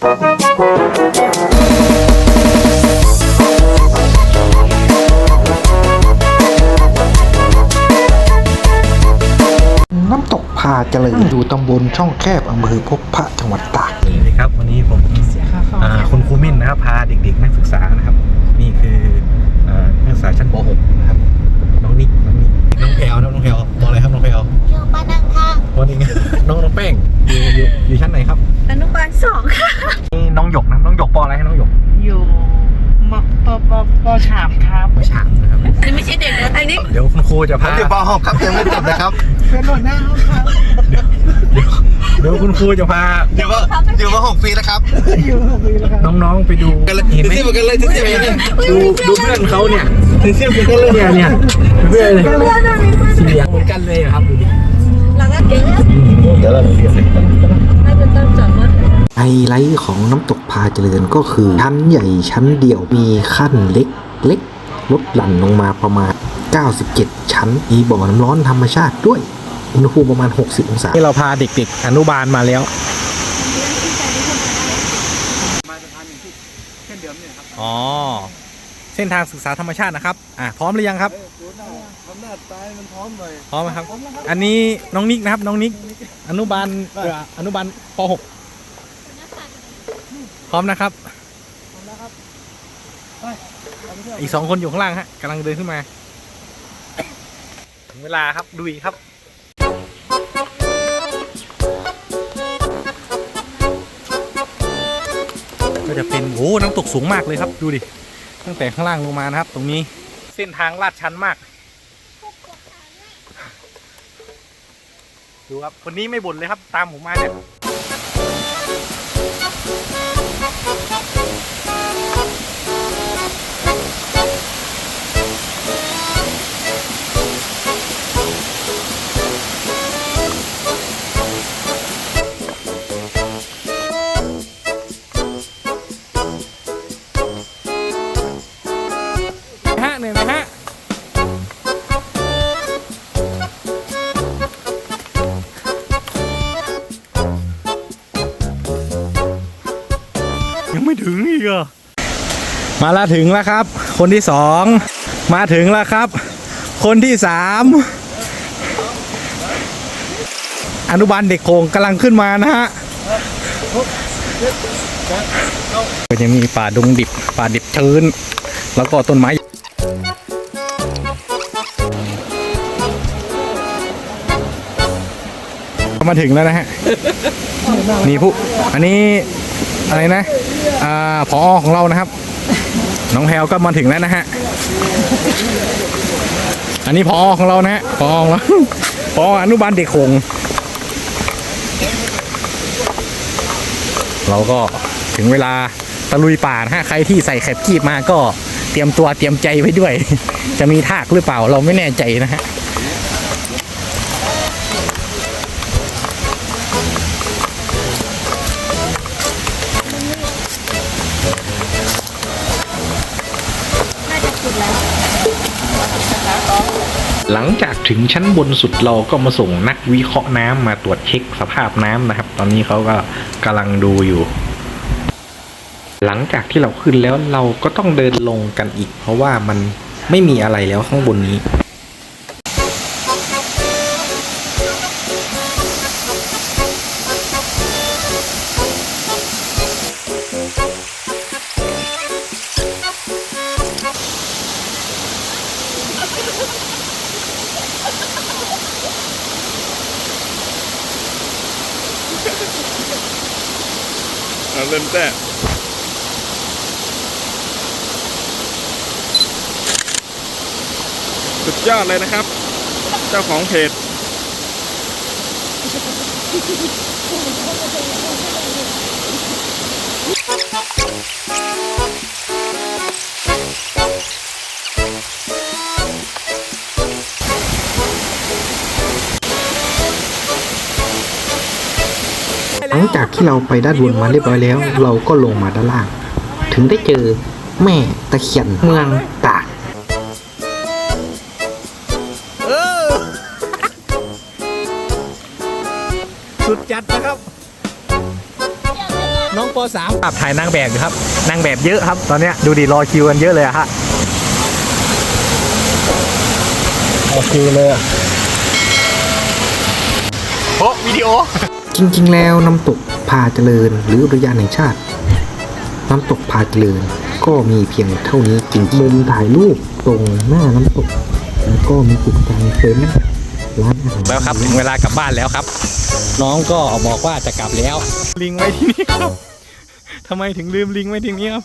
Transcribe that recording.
น้ำตกพาเจริญอยู่ตำบลช่องแคบอำเภอพบพระจังหวัดตากสวัสดีครับวันนี้ผมอ่าคุณครูมิ่นนะครับพาเด็กๆนักศึกษานะครับ นี่คืออ่านักศึกษาชั้นป .6 สองค่ะนี่น้องหยกนะน้องหยกปออะไรให้น้องหยกอยู่มปปปฉาบครับปฉางนะครับอันนี้ไม่ใช่เด็กนะอันนี้ เดี๋ยวคุณครูจะพาอยู่ป .6 ครับยังไม่จบนะครับเป็นหัวหน้าห้องครับเดี๋ยวคุณครูจะพาอยู่ปอยู่ป .6 ปีแล้วครับอยู่ห้องนี้แล้วครับน้องๆไปดูกันเลยเห็นไหมที่เหมือนกันเลยที่เหมือนกันเลยดูดูเพื่อนเขาเนี่ยที่เหมือนกันเลยเนี่ยเนี่ยเพื่อนเลยสีเหลืองเหมือนกันเลยอะครับดูดิหลังนั้นเดี๋ยวนะเดี๋ยวเราเรียนเลยให้จะต้องจอดรถ ไฮไลท์ของน้ำตกพาเจริญก็คือชั้นใหญ่ชั้นเดียวมีขั้นเล็กเล็กลดหลั่นลงมาประมาณ 97 ชั้น มีบ่อน้ำร้อนธรรมชาติด้วย อุณหภูมิประมาณ 60 องศาที่เราพาเด็กๆ อนุบาลมาแล้วอ๋อ เส้นทางศึกษาธรรมชาตินะครับ อะพร้อมหรือยังครับอำนาจตายมันพร้อมเลยพร้อมไหมครับ อันนี้น้องนิกนะครับ น้องนิก อนุบาลเอ่ออนุบาลป .6 พร้อมนะครับอีกสองคนอยู่ข้างล่างฮะกำลังเดินขึ้นมา ถึงเวลาครับดุยครับก็จะเป็นโอ้น้ำตกสูงมากเลยครับ ดูดิตั้งแต่ข้างล่างลงมานะครับ ตรงนี้เส้นทางลาดชันมาก ดูครับคนนี้ไม่บ่นเลยครับ ตามผมมาเนี่ย Thank you. ไม่ถึงอีกเหรอมาละถึงแล้วครับ คนที่สองมาถึงแล้วครับ คนที่สามอนุบาลเด็กโขงกำลังขึ้นมานะฮะก็จะมีป่าดงดิบป่าดิบชื้น แล้วก็ต้นไม้มาถึงแล้วนะฮะนี่ผู้อันนี้ อะไรนะอ่าพอของเรานะครับ น้องแพลวก็มาถึงแล้วนะฮะอันนี้พอของเรานะฮะพอของเราพออนุบาลเด็กคงเราก็ถึงเวลาตะลุยป่านะฮะใครที่ใส่แคปกีบมาก็เตรียมตัวเตรียมใจไว้ด้วย จะมีทากหรือเปล่าเราไม่แน่ใจนะฮะ หลังจากถึงชั้นบนสุดเราก็มาส่งนักวิเคราะห์น้ำมาตรวจเช็คสภาพน้ำนะครับ ตอนนี้เขาก็กำลังดูอยู่ หลังจากที่เราขึ้นแล้วเราก็ต้องเดินลงกันอีก เพราะว่ามันไม่มีอะไรแล้วข้างบนนี้ เอาเล่นแต่สุดยอดเลยนะครับ เจ้าของเพจห ลังจากที่เราไปด้านบนมาเรียบร้อยแล้ว เราก็ลงมาด้านล่าง ถึงได้เจอแม่ตะเคียนเมืองตากสุดจัดนะครับ น้องป .3 ครับถ่ายนางแบบอยู่ครับนางแบบเยอะครับ ตอนเนี้ยดูดิรอคิวกันเยอะเลยอะฮะรอคิวเลยอะโอ้วิดีโอ จริงๆ แล้วน้ำตกพาเจริญ หรืออุทยานแห่งชาติ น้ำตกพาเจริญ ก็มีเพียงเท่านี้จริงมุมถ่ายรูปตรงหน้าน้ำตก แล้วก็มีจุดกลางเต็นท์ร้านอาหารแล้วครับถึงเวลากลับบ้านแล้วครับ น้องก็บอกว่าจะกลับแล้ว ลิงไว้ที่นี่ครับทำไมถึงลืมลิงไว้ที่นี่ครับ